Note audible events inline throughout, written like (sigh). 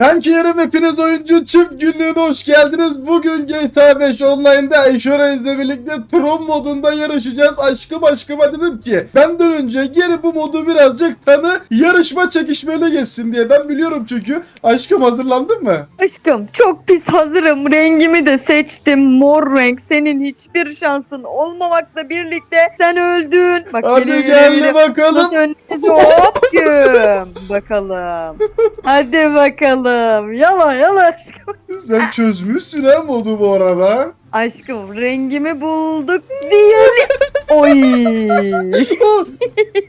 Kankilerim hepiniz oyuncu çift günlüğüne hoş geldiniz. Bugün GTA 5 Online'da Ayşoreiz'le birlikte Tron modunda yarışacağız. Aşkım aşkıma dedim ki benden önce geri bu modu birazcık tanı yarışma çekişmeli geçsin diye. Ben biliyorum çünkü. Aşkım hazırlandın mı? Aşkım çok pis hazırım. Rengimi de seçtim. Mor renk. Senin hiçbir şansın olmamakla birlikte sen öldün. Bak Hadi geliyor, gel geliyor. bakalım. Hop. Bakalım. (laughs) Hadi bakalım. Yala yala aşkım. Sen çözmüşsün ha modu bu arada. Aşkım rengimi bulduk diyelim. Oy. (laughs)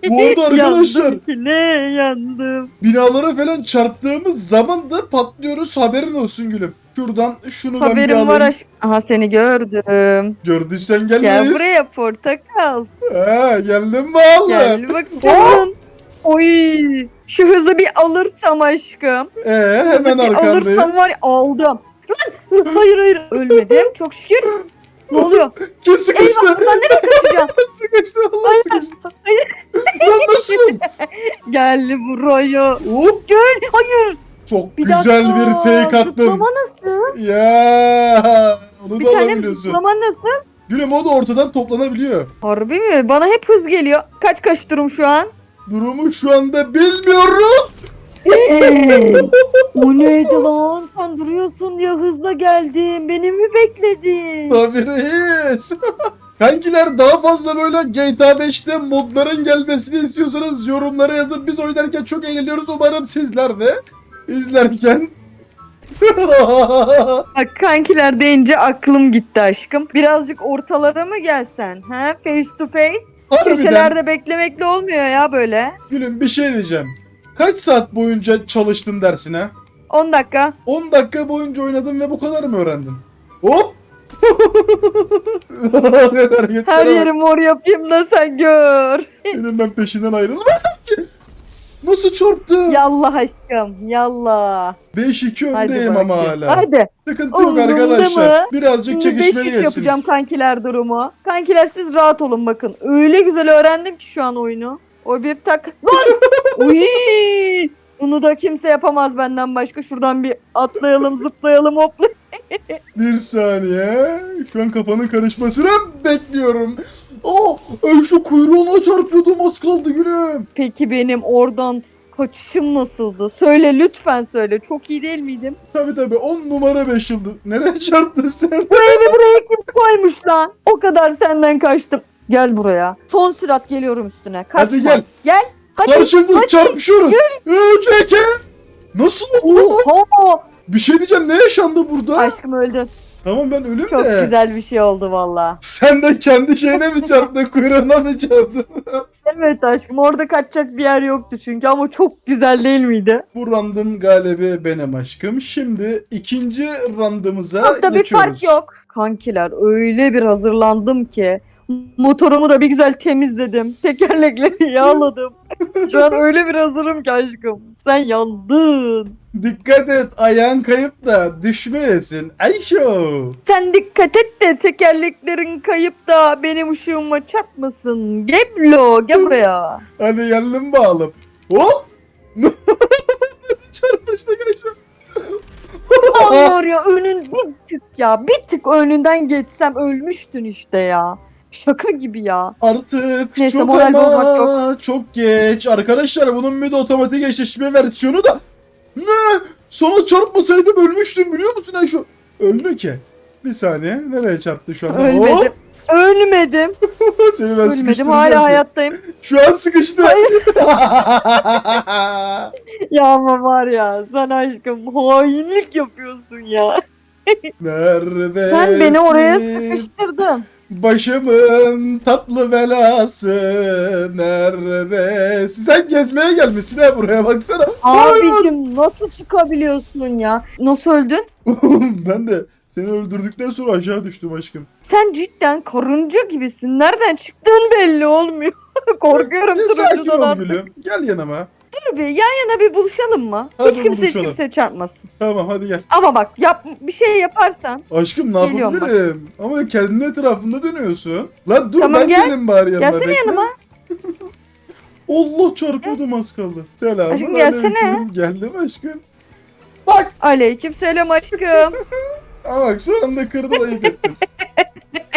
bu arada arkadaşlar Yandım ki ne yandım. binalara falan çarptığımız zaman da patlıyoruz haberin olsun gülüm. Şuradan şunu ben bir Haberim alayım. var aşkım. Aha seni gördüm. Gördüysen gel Gel buraya portakal. Ha, geldin mi oğlum? Gel bakalım. Oy. Şu hızı bir alırsam aşkım. Ee, hemen Bir arkandayım. alırsam var ya aldım. Lan, hayır hayır ölmedim çok şükür. Ne oluyor? Kim sıkıştı? Eyvah buradan nereye kaçacağım? (laughs) sıkıştı Allah sıkıştı. Lan nasıl? (laughs) Gel buraya. Hop, Gel. Hayır. çok Bir güzel dakika. bir fake attım. Zıplama nasıl? Ya, onu Bir da tanem alabiliyorsun. zıplama nasıl? Gülüm o da ortadan toplanabiliyor. Harbi mi? Bana hep hız geliyor. Kaç kaç durum şu an? Durumu şu anda bilmiyorum. o (laughs) neydi lan? Sen duruyorsun ya hızla geldim. Beni mi bekledin? Tabii reis. (laughs) Kankiler daha fazla böyle GTA 5'te modların gelmesini istiyorsanız yorumlara yazın. Biz oynarken çok eğleniyoruz. Umarım sizler de izlerken. (laughs) Bak kankiler deyince aklım gitti aşkım. Birazcık ortalara mı gelsen? He? Face to face. Harbiden Köşelerde beklemekle olmuyor ya böyle. gülüm bir şey diyeceğim. Kaç saat boyunca çalıştın dersine? 10 dakika. 10 dakika boyunca oynadın ve bu kadar mı öğrendin? Hop! (laughs) Hareketlere Her yeri mor yapayım da sen gör. Senin ben peşinden ayrılmadım ki. Nasıl çarptı? Yallah aşkım yallah. 5-2 Hadi öndeyim ama bakayım. hala. Hadi. Sıkıntı yok Umurumda arkadaşlar. mı? Birazcık Şimdi 5 çekişmeli iş yapacağım kankiler durumu. Kankiler siz rahat olun bakın. Öyle güzel öğrendim ki şu an oyunu. O bir tak. Lan! (laughs) Uy! Bunu da kimse yapamaz benden başka. Şuradan bir atlayalım, zıplayalım, hoplayalım. Bir saniye. Şu an kafanın karışmasını bekliyorum. Oh! Şu kuyruğuna çarpıyordum az kaldı gülüm. Peki benim oradan kaçışım nasıldı? Söyle lütfen söyle. Çok iyi değil miydim? Tabi tabi 10 numara 5 yıldız. Nereye çarptın sen? (laughs) Buraya buraya kim koymuş lan? O kadar senden kaçtım. Gel buraya. Son sürat geliyorum üstüne. Kaçma. Hadi gel. Gel. Hadi. Karşımda çarpışıyoruz. Üç, iki. Nasıl oldu? Oho! Bir şey diyeceğim ne yaşandı burada? Aşkım öldün. Tamam ben ölüm Çok de. güzel bir şey oldu valla. Sen de kendi şeyine mi çarptın (laughs) kuyruğuna mı çarptın? (laughs) Evet aşkım orada kaçacak bir yer yoktu çünkü ama çok güzel değil miydi? Bu randın galibi benim aşkım. Şimdi ikinci randımıza Çok da bir geçiyoruz. fark yok. Kankiler öyle bir hazırlandım ki motorumu da bir güzel temizledim. (laughs) Tekerlekleri yağladım. (laughs) Şu an öyle bir hazırım ki aşkım. Sen yandın. Dikkat et ayağın kayıp da düşmeyesin. Ayşo. Sen dikkat et de tekerleklerin kayıp da benim ışığıma çarpmasın. Geblo gel buraya. Hadi geldim bağlı. Hop. (laughs) Çarpıştık Ayşo. Allah ya önün bir tık ya bir tık önünden geçsem ölmüştün işte ya. Şaka gibi ya. Artık Neyse, çok moral ama bozmak çok geç. Arkadaşlar bunun bir de otomatik eşleşme versiyonu da. Ne? Sana çarpmasaydım ölmüştüm biliyor musun Ayşo? Öldü ki. Bir saniye. Nereye çarptı şu an? Ölmedim. Ölmedim. Hop, (laughs) Seni ben Ölmedim hala hayattayım. Şu an sıkıştı. (laughs) Ya ama var ya sen aşkım hainlik yapıyorsun ya. Neredesin? Sen beni oraya sıkıştırdın. Başımın tatlı belası neredesin? Sen gezmeye gelmişsin ha buraya baksana. Abicim nasıl çıkabiliyorsun ya? Nasıl öldün? (laughs) ben de seni öldürdükten sonra aşağı düştüm aşkım. Sen cidden karınca gibisin. Nereden çıktığın belli olmuyor. (laughs) Korkuyorum Ya, sakin ol artık. gülüm. Gel yanıma. Dur bir yan yana bir buluşalım mı? Hadi hiç kimse hiç buluşalım. kimse çarpmasın. Tamam hadi gel. Ama bak yap bir şey yaparsan Aşkım ne Geliyorum bak. yapabilirim? Ama kendin etrafında dönüyorsun. Lan dur Tamam, ben gel. gelin bari yanına. Gelsene bekle. yanıma. (laughs) Allah çarpıyordum az kaldı. Selam. Aşkım, gelsene. Geldim aşkım. Bak. Aleyküm selam aşkım. (laughs) Ama bak şu anda kırdın ayıp ettin. (laughs)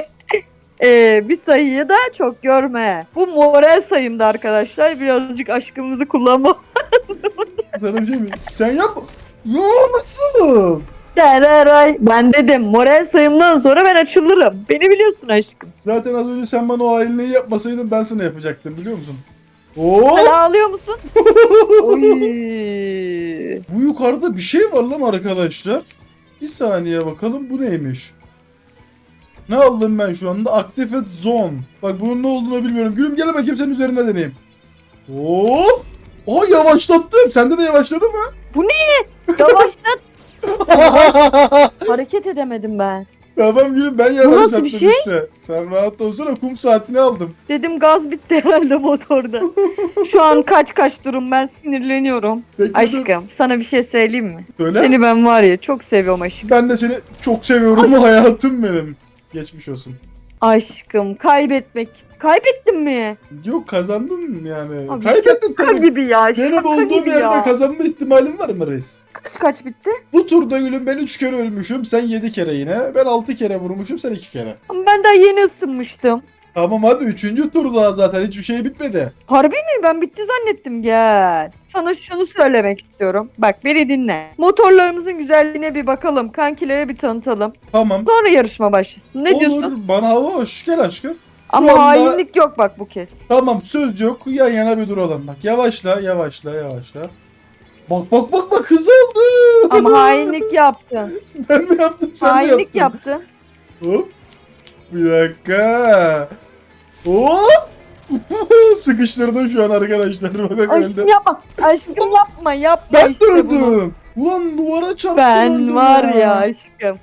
Ee, bir sayıyı da çok görme. Bu moral sayımda arkadaşlar. Birazcık aşkımızı kullanma. (laughs) Sana bir şey mi? Sen yap. Ya nasıl? Dereray. Ben dedim moral sayımdan sonra ben açılırım. Beni biliyorsun aşkım. Zaten az önce sen bana o hainliği yapmasaydın ben sana yapacaktım biliyor musun? Oo! Sen ağlıyor musun? (laughs) Oy. Bu yukarıda bir şey var lan arkadaşlar. Bir saniye bakalım bu neymiş? Ne aldım ben şu anda? Activate Zone. Bak bunun ne olduğunu bilmiyorum. Gülüm gel bakayım senin üzerine deneyeyim. Hop! Aa yavaşlattım. Sende de yavaşladı mı? Yavaşlat. (laughs) Hareket edemedim ben. tamam gülüm ben nasıl yavaşlattım bir şey? işte. Sen rahat olsana kum saatini aldım. Dedim gaz bitti herhalde motorda. (laughs) Şu an kaç kaç durum ben sinirleniyorum. Dur. Aşkım sana bir şey söyleyeyim mi? Söyle. Seni ben var ya çok seviyorum aşkım. Ben de seni çok seviyorum hayatım benim. Geçmiş olsun. Aşkım kaybetmek. Kaybettin mi? Yok kazandın yani. Abi Kaybettin Şaka tabii. gibi ya. Benim şaka olduğum gibi yerde ya. kazanma ihtimalin var mı reis? Kaç kaç bitti? Bu turda gülüm ben 3 kere ölmüşüm. Sen 7 kere yine. Ben 6 kere vurmuşum. Sen 2 kere. Ama ben daha yeni ısınmıştım. Tamam hadi 3. tur daha zaten. Hiçbir şey bitmedi. Harbi mi? Ben bitti zannettim gel. Sana şunu söylemek istiyorum. Bak beni dinle. Motorlarımızın güzelliğine bir bakalım. Kankilere bir tanıtalım. Tamam. Sonra yarışma başlasın. Ne Olur. diyorsun? Bana hava hoş. Gel aşkım. Ama anda- hainlik yok bak bu kez. Tamam söz yok. Yan yana bir duralım. Bak yavaşla yavaşla yavaşla. Bak bak bak bak hız aldı. Ama (laughs) hainlik yaptın. ben mi yaptım sen mi hainlik yaptın? yaptın. Hop. Bir dakika. Hop. (laughs) Sıkıştırdım şu an arkadaşlar. Bak bak Aşkım öldü. yapma. Aşkım yapma. Yapma Ben işte bunu. döndüm. Ulan duvara çarptım. Ben öldüm var ya aşkım.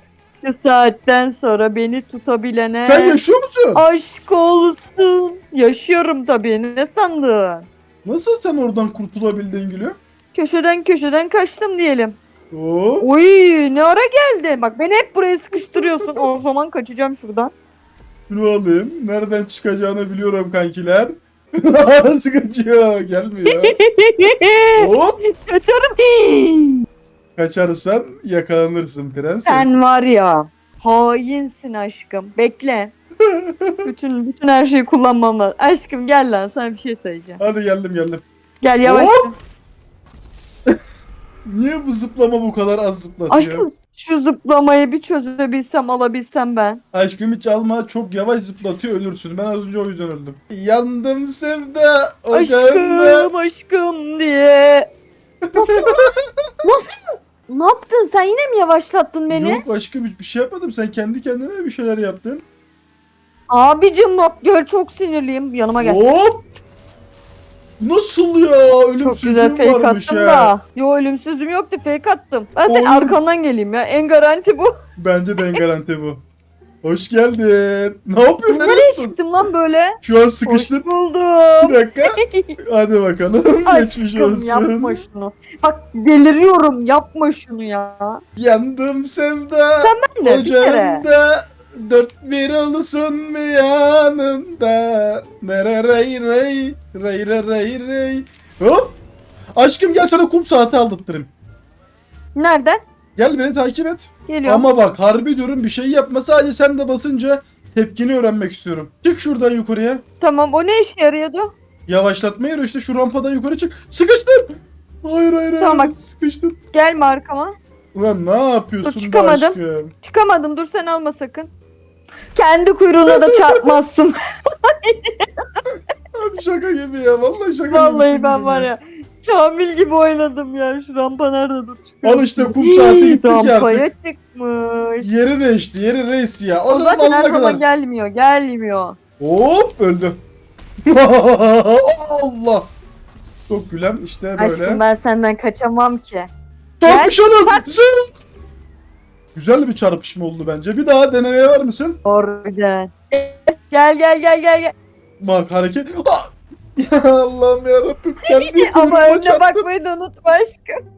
Şu saatten sonra beni tutabilene Sen yaşıyor musun? aşk olsun. Yaşıyorum tabii. Ne sandın? Nasıl sen oradan kurtulabildin gülüm? Köşeden köşeden kaçtım diyelim. Hop. Uy ne ara geldi? Bak beni hep buraya sıkıştırıyorsun. O zaman kaçacağım şuradan. Şunu alayım. Nereden çıkacağını biliyorum kankiler. (laughs) Sıkıntıyor. Gelmiyor. (laughs) Hop. Kaçarım. (gasps) Kaçarsan yakalanırsın prenses. Sen var ya hainsin aşkım. Bekle. (laughs) bütün bütün her şeyi kullanmam lazım. Aşkım gel lan sana bir şey söyleyeceğim. Hadi geldim geldim. Gel yavaş. Niye bu zıplama bu kadar az zıplatıyor? Aşkım şu zıplamayı bir çözebilsem alabilsem ben. Aşkım hiç alma çok yavaş zıplatıyor ölürsün. Ben az önce o yüzden öldüm. Yandım sevda. Aşkım aşkım diye. Nasıl? (laughs) Nasıl? Ne yaptın? Sen yine mi yavaşlattın beni? Yok aşkım hiçbir şey yapmadım. Sen kendi kendine bir şeyler yaptın. Abicim bak gör çok sinirliyim. Yanıma gel. Hop! Nasıl ya? Çok güzel Ölümsüzlüğüm fake varmış attım ya. da. Yo ölümsüzlüğüm yoktu fake attım. Ben senin Oğlum. arkandan geleyim ya. En garanti bu. (laughs) Bence de en garanti bu. Hoş geldin. Ne yapıyorsun? Nereye gidiyorsun? çıktım lan böyle? Şu an Hoş sıkıştın. buldum. Bir dakika. (laughs) Hadi bakalım. Geçmiş Aşkım olsun. yapma şunu. Bak deliriyorum yapma şunu ya. Yandım sevda. Ben de bir kere. Ocağında dört bir olsun mu yanında? Nere rey rey rey rey rey rey. Hop. Aşkım gel sana kum saati aldırtırım. Nereden? Gel beni takip et. Geliyorum. Ama bak harbi diyorum bir şey yapma sadece sen de basınca tepkini öğrenmek istiyorum. Çık şuradan yukarıya. Tamam o ne işe yarıyordu? Yavaşlatma yarı işte şu rampadan yukarı çık. Sıkıştım. Hayır hayır hayır. Tamam, bak. Sıkıştım. Gelme arkama. Ulan ne yapıyorsun Dur, çıkamadım. aşkım? Çıkamadım dur sen alma sakın. Kendi kuyruğuna da çarpmazsın. (laughs) Abi şaka gibi ya. Vallahi şaka gibi. Vallahi ben var ya. Kamil gibi oynadım ya. Şu rampa nerede dur çıkıyor. Al işte kum saati gitti ki Rampaya artık. çıkmış. Yeri değişti. Yeri reis ya. O, O zaman zaten her zaman gelmiyor. Gelmiyor. Hop öldü. (laughs) Allah. Çok gülen işte böyle. Aşkım ben senden kaçamam ki. Çarpışalım. Çarp- Zınk. Güzel bir çarpışma oldu bence. Bir daha denemeye var mısın? Oradan. Gel gel gel gel gel. Bak hareket. Ah! (laughs) Ya Allah'ım yarabbim. Kendi (laughs) Ama kuyruğuma önüne çarptım. bakmayı da unutma aşkım.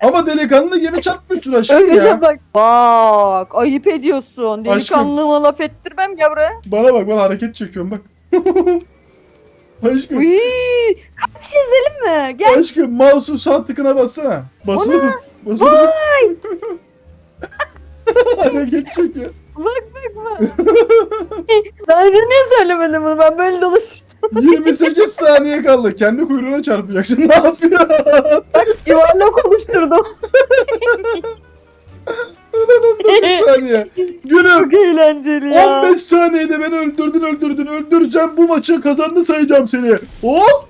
(laughs) Ama delikanlı gibi çarpmışsın aşkım Önüne ya. bak. Bak ayıp ediyorsun. Delikanlığıma laf ettirmem ya buraya. Bana bak ben hareket çekiyorum bak. Aşkım. Uy, bir şey izleyelim mi? Gel. Aşkım mouse'un sağ tıkına bassana. Basılı tut. Basılı tut. (laughs) Hala geçecek ya. Bak bak bak. (laughs) Önce niye söylemedin bunu? Ben böyle dolaşırdım. (laughs) 28 saniye kaldı. Kendi kuyruğuna çarpacaksın. Ne yapıyorsun? Yuvarlak oluşturdum. 15 saniye. Gülüm. Çok eğlenceli ya. 15 saniyede beni öldürdün öldürdün öldüreceğim bu maçı kazandı sayacağım seni. Hop.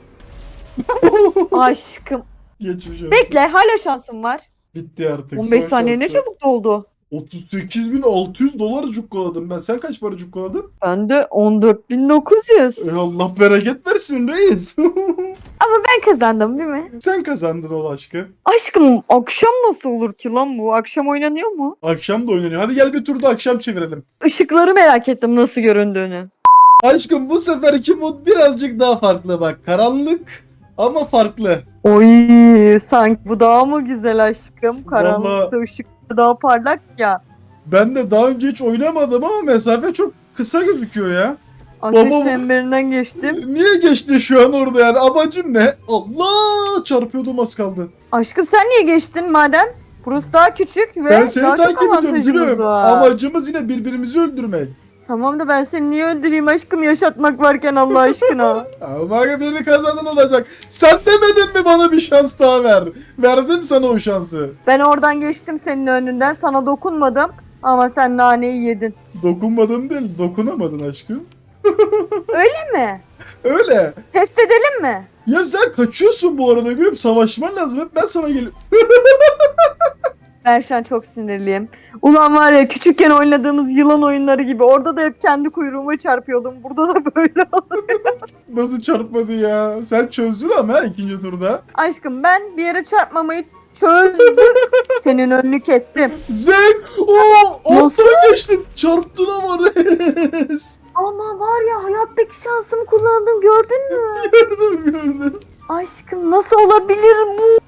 Aşkım. Geçmiş olsun. Bekle hala şansım var. Bitti artık. 15 son saniye ne çabuk doldu. 38.600 dolar cukkaladım ben. Sen kaç para cukkaladın? Ben de 14.900. Ey Allah bereket versin reis. (laughs) Ama ben kazandım değil mi? Sen kazandın ol aşkı. Aşkım akşam nasıl olur ki lan bu? Akşam oynanıyor mu? Akşam da oynanıyor. Hadi gel bir turda akşam çevirelim. Işıkları merak ettim nasıl göründüğünü. Aşkım bu seferki mod birazcık daha farklı bak. Karanlık ama farklı. Oy sanki bu daha mı güzel aşkım? Karanlıkta Vallahi- ışık daha parlak ya. Ben de daha önce hiç oynamadım ama mesafe çok kısa gözüküyor ya. Ateş Baba- çemberinden geçtim. Niye geçti şu an orada yani? Amacım ne? Allah çarpıyordum az kaldı. Aşkım sen niye geçtin madem? Burası daha küçük ve ben seni daha çok takip ediyorum avantajımız gülüm. var. Amacımız yine birbirimizi öldürmek. Tamam da ben seni niye öldüreyim aşkım yaşatmak varken Allah aşkına. (laughs) Ama biri kazanan olacak. Sen demedin mi bana bir şans daha ver? Verdim sana o şansı. ben oradan geçtim senin önünden sana dokunmadım ama sen naneyi yedin. Dokunmadım değil, dokunamadın aşkım. (laughs) Değil mi? Öyle. Test edelim mi? Ya sen kaçıyorsun bu arada gülüm. Savaşman lazım. Hep ben sana gelip... (laughs) Ben şu an çok sinirliyim. Ulan var ya küçükken oynadığımız yılan oyunları gibi orada da hep kendi kuyruğuma çarpıyordum. Burada da (laughs) böyle. Nasıl çarpmadı ya? Sen çözdün ama ikinci turda. Aşkım ben bir yere çarpmamayı çözdüm. (laughs) Senin önünü kestim. Zek! Oo! Alttan geçtin. Çarptın ama res. Ama var ya hayattaki şansımı kullandım gördün mü? (laughs) gördüm gördüm. Aşkım nasıl olabilir bu?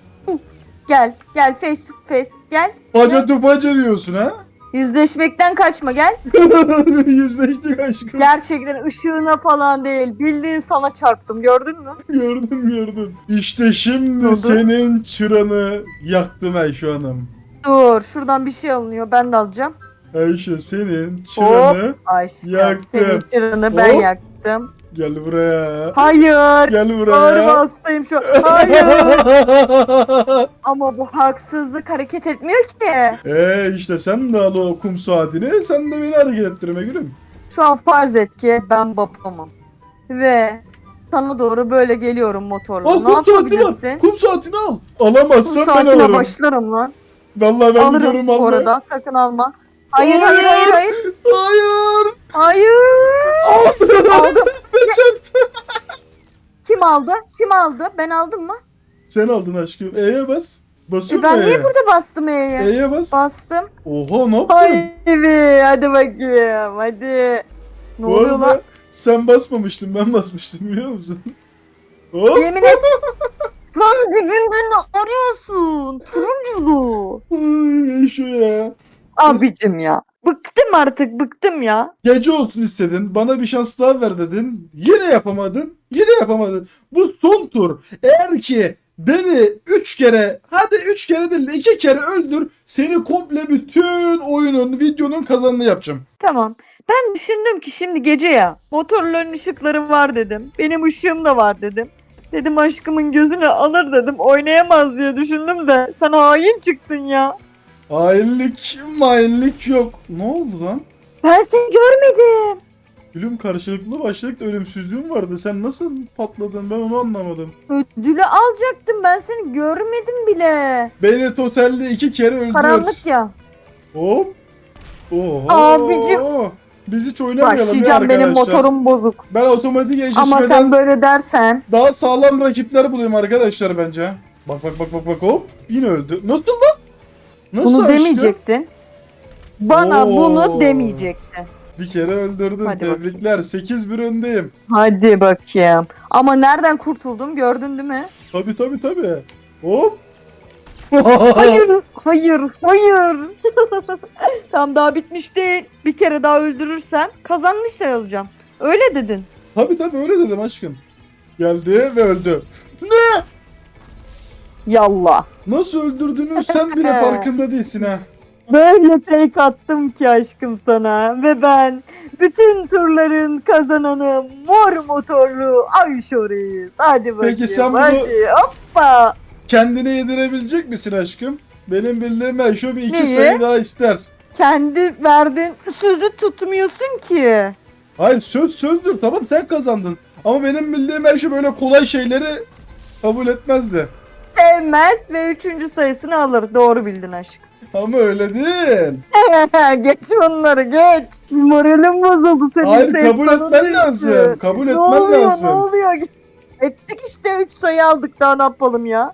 Gel gel face to face gel. Baca tupaca diyorsun ha? Yüzleşmekten kaçma gel. (laughs) Yüzleştik aşkım. Gerçekten ışığına falan değil. Bildiğin sana çarptım gördün mü? Gördüm gördüm. İşte şimdi oldu? senin çıranı yaktım Ayşe Hanım. Dur şuradan bir şey alınıyor ben de alacağım. Ayşe senin çıranı Aşkım Yaktım. senin çıranı ben Hop. yaktım. Gel buraya. Hayır. Gel Ağır buraya. bastayım şu an. Hayır. (laughs) Ama bu haksızlık hareket etmiyor ki. Eee işte sen de al o kum saatini sen de beni hareket ettirme gülüm. Şu an farz et ki ben babamım. Ve sana doğru böyle geliyorum motorla. Al ne kum saatini al. Kum saatini al. Alamazsan ben saatine alırım. başlarım lan. Vallahi ben gidiyorum Alırım bu almaya. arada. Sakın alma. Hayır Hayır. hayır hayır hayır. Hayır. Hayır. Aldım. Ben çarptım. Kim aldı? Kim aldı? Ben aldım mı? Sen aldın aşkım. E'ye bas. E Basıyor ben mu niye E'ye? burada bastım E'ye? E'ye bas. Bastım. Oha ne yaptın? Haydi hadi bakayım hadi. Ne Bu oluyor arada lan? sen basmamıştın ben basmıştım biliyor musun? Hop. Yemin et. lan dibimden ne arıyorsun? Turunculu. Ay şu ya. Abicim ya. Bıktım artık bıktım ya. Gece olsun istedin. Bana bir şans daha ver dedin. Yine yapamadın. Yine yapamadın. Bu son tur. Eğer ki beni 3 kere hadi 3 kere değil de 2 kere öldür. Seni komple bütün oyunun videonun kazanını yapacağım. Tamam. Ben düşündüm ki şimdi gece ya. Motorların ışıkları var dedim. Benim ışığım da var dedim. Dedim aşkımın gözünü alır dedim. Oynayamaz diye düşündüm de sen hain çıktın ya. Hainlik hainlik yok. Ne oldu lan? Ben seni görmedim. Gülüm karşılıklı başlıkta ölümsüzlüğüm vardı. Sen nasıl patladın ben onu anlamadım. Ödülü alacaktım ben seni görmedim bile. Beni totalde iki kere öldür. Karanlık ya. Hop. Oho. Abicim. Biz hiç oynamayalım ya Başlayacağım benim motorum bozuk. Ben otomatik Ama eşleşmeden sen böyle dersen daha sağlam rakipler bulayım arkadaşlar bence. Bak bak bak bak bak hop. Yine öldü. Nasıl lan? Nasıl bunu aşkım? demeyecektin. Bana Oo. bunu demeyecektin. Bir kere öldürdün. Hadi Tebrikler. 8-1 öndeyim. Hadi bakayım. Ama nereden kurtuldum gördün değil mi? Tabi tabi tabi. Hop. Hayır, (laughs) hayır, hayır. (laughs) Tam daha bitmiş değil. Bir kere daha öldürürsem kazanmış sayılacağım. Öyle dedin. Tabi tabi öyle dedim aşkım. Geldi ve öldü. Ne? Yallah. Nasıl öldürdüğünü sen bile (laughs) farkında değilsin ha. Böyle fake attım ki aşkım sana ve ben bütün turların kazananı mor motorlu Ayşore'yiz. Hadi bakayım Peki sen bunu- hadi hoppa. Kendine yedirebilecek misin aşkım? Benim bildiğim Ayşo bir iki Neyi? sayı daha ister. Kendi verdiğin sözü tutmuyorsun ki. Hayır söz sözdür tamam sen kazandın. Ama benim bildiğim Ayşo böyle kolay şeyleri kabul etmezdi. Sevmez ve üçüncü sayısını alır. Doğru bildin aşkım. Ama öyle değil. (laughs) geç onları geç. Moralim bozuldu senin Hayır ses kabul tonun etmen lazım. Kabul Ne etmen oluyor lazım. ne oluyor? Ettik işte 3 sayı aldık daha ne yapalım ya.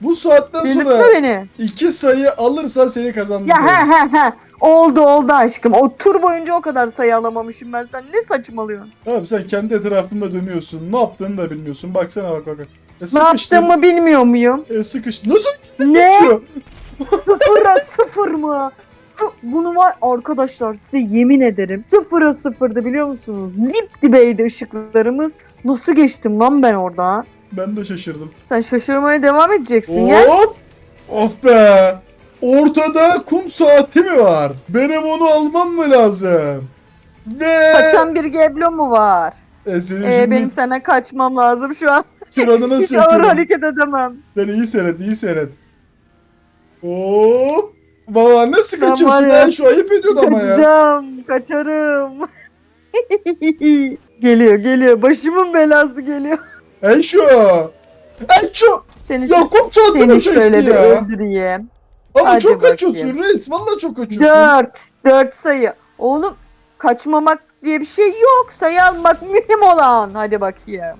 Bu saatten Delirtme sonra beni. iki sayı alırsan seni kazandın. Ya he he he. Oldu oldu aşkım. O tur boyunca o kadar sayı alamamışım ben. Sen ne saçmalıyorsun? Abi sen kendi etrafında dönüyorsun. Ne yaptığını da bilmiyorsun. Baksana bak bak. bak. E, Ne yaptığımı bilmiyor muyum? E, sıkıştın. Nasıl Ne? geçiyor? Sıfıra sıfır mı? Bunu var arkadaşlar size yemin ederim. Sıfıra sıfırdı biliyor musunuz? Dip dibeydi ışıklarımız. Nasıl geçtim lan ben orada? Ben de şaşırdım. Sen şaşırmaya devam edeceksin ya. Hop! Of be! Ortada kum saati mi var? Benim onu almam mı lazım? Ve... Kaçan bir geblo mu var? E, senin Ee, şimdi benim sana kaçmam lazım şu an. Tiranı nasıl Hiç ağır hareket edemem. Sen iyi seyret, iyi seyret. Hop! Valla nasıl Ben kaçıyorsun var ya, lan? Şu ayıp ediyorsun ama ya. Kaçacağım, kaçarım. (laughs) geliyor, geliyor. Başımın belası geliyor. Enşo! Enşo! Seni, Ya kum saati seni şöyle çekti bir ya? öldüreyim. Ama Hadi çok bakayım. kaçıyorsun reis. Valla çok kaçıyorsun. Dört. Dört sayı. Oğlum kaçmamak diye bir şey yok. Sayı almak mühim olan. Hadi bakayım.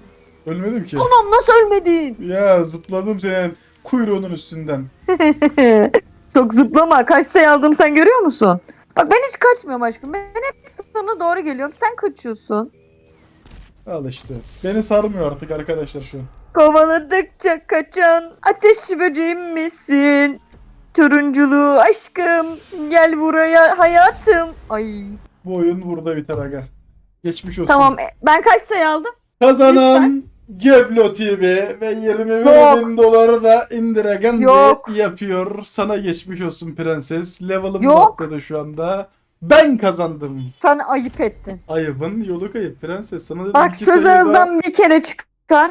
Ölmedim ki. Anam nasıl ölmedin? Ya zıpladım senin kuyruğunun üstünden. (laughs) Çok zıplama. Kaç sayı aldım sen görüyor musun? Bak ben hiç kaçmıyorum aşkım. Ben hep sana doğru geliyorum. Sen kaçıyorsun. Al işte. Beni sarmıyor artık arkadaşlar şu. Kovaladıkça kaçan ateş böceğim misin? Turunculuğu aşkım gel buraya hayatım. Ay Bu oyun burada biter aga. Geçmiş olsun. tamam e, ben kaç sayı aldım? Kazanan Geblo TV ve 21 Yok. bin doları da Indiregendi Yok. yapıyor. Sana geçmiş olsun prenses. Level'ım Yok. şu anda. Ben kazandım. Sen ayıp ettin. Ayıbın yolu kayıp prenses. Sana dedim Bak iki söz sayı daha- ağızdan bir kere çıkar.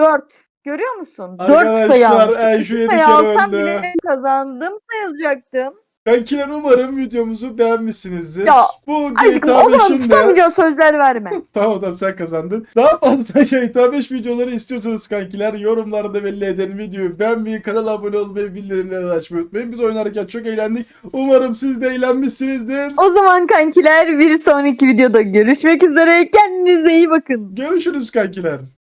Dört. Görüyor musun? Dört Arkadaşlar, sayı almıştım. Ey, şu İki yedi sayı kere alsam öldü. bile kazandım sayılacaktım. Kankiler umarım videomuzu beğenmişsinizdir. Ya, Bu Aşkım GTA o zaman 5'in de... tutamayacağı sözler verme. (laughs) Tamam tamam sen kazandın. Daha fazla GTA 5 videoları istiyorsanız kankiler yorumlarda belli edin videoyu beğenmeyi, kanala abone olmayı, bildirimleri açmayı unutmayın. Biz oynarken çok eğlendik. Umarım siz de eğlenmişsinizdir. o zaman kankiler bir sonraki videoda görüşmek üzere. Kendinize iyi bakın. Görüşürüz kankiler.